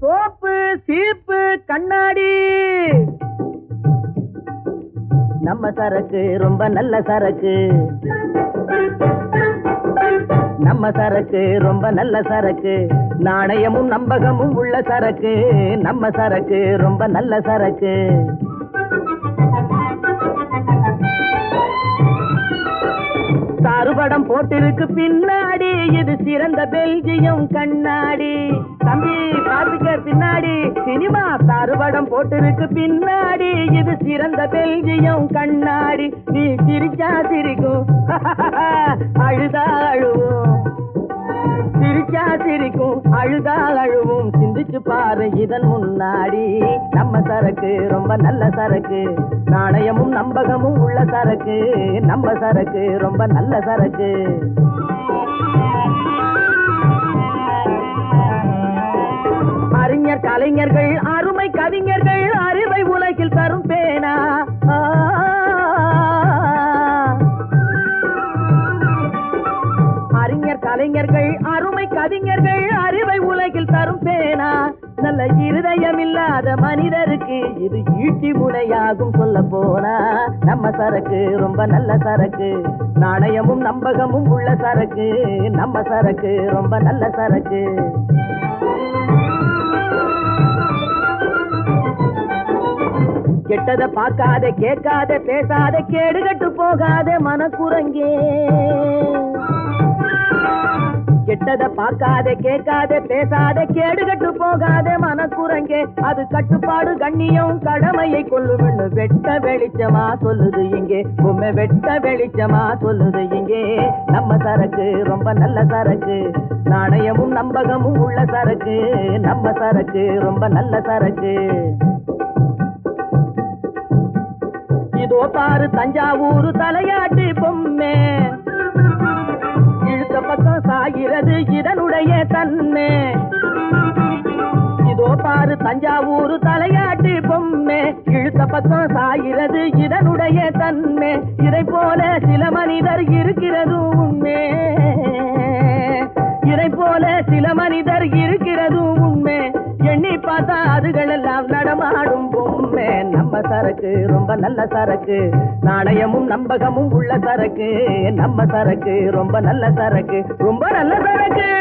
Soap சீப்பு கண்ணாடி. நம்ம சரக்கு ரொம்ப நல்ல சரக்கு. நம்ம சரக்கு ரொம்ப நல்ல சரக்கு. நாணயமும் நம்பகமும் உள்ள சரக்கு. நம்ம சரக்கு ரொம்ப நல்ல சரக்கு. சாறுபடம் போட்டிருக்கு பின்னாடி. இது சிறந்த பெல்ஜியம் கண்ணாடி. தம்பி பாத்துக்க பின்னாடி சினிமா சாறுபடம் போட்டிருக்கு பின்னாடி. இது சிறந்த பெல்ஜியம் கண்ணாடி. நீ சிரிச்சா சிரிக்கும். அழுதா அழுவோம். சிரிச்சா சிரிக்கும். அழுதா அழுவும். சிந்திச்சு பாரு இதன் முன்னாடி. நம்ம சரக்கு ரொம்ப நல்ல சரக்கு. நாணயமும் நம்பகமும் உள்ள சரக்கு. நம்ம சரக்கு ரொம்ப நல்ல சரக்கு. கலைஞர்கள் அருமை கவிஞர்கள் அறிவை உலகில் தரும் பேனா. அறிஞர் கலைஞர்கள் அருமை கவிஞர்கள் அறிவை உலகில் தரும் பேனா. நல்ல இருதயம் இல்லாத மனிதருக்கு இது ஈட்டி முனையாகும் சொல்ல போனா. நம்ம சரக்கு ரொம்ப நல்ல சரக்கு. நாணயமும் நம்பகமும் உள்ள சரக்கு. நம்ம சரக்கு ரொம்ப நல்ல சரக்கு. கெட்டத பார்க்காத கேட்காத பேசாத கேடுகட்டு போகாத மனக்குரங்கே. கெட்டத பார்க்காத கேட்காத பேசாத கேடுகட்டு போகாத மனக்குரங்கே. அது கட்டுப்பாடு கண்ணியம் கடமையை கொள்ளுமென்னு வெட்ட வெளிச்சமா சொல்லுது இங்கே. உண்மை வெட்ட வெளிச்சமா சொல்லுது இங்கே. நம்ம சரக்கு ரொம்ப நல்ல சரக்கு. நாணயமும் நம்பகமும் உள்ள சரக்கு. நம்ம சரக்கு ரொம்ப நல்ல சரக்கு. பாரு தஞ்சாவூர் தலையாட்டு பொம்மை. இழுத்த பக்கம் சாகிறது இதனுடைய தன்மை. இதோ பாரு தஞ்சாவூர் தலையாட்டு பொம்மை. இழுத்த பக்கம் சாகிறது இதனுடைய தன்மை. இதை போல சில மனிதர் இருக்கிறது உண்மை இதை போல சில மனிதர் இருக்கிறது உண்மை எண்ணி பார்த்தா அதுகள் எல்லாம் நடமாடும் பொம்மை. நம்ம சரக்கு ரொம்ப நல்ல சரக்கு. நாணயமும் நம்பகமும் உள்ள சரக்கு. நம்ம சரக்கு ரொம்ப நல்ல சரக்கு. ரொம்ப நல்ல சரக்கு.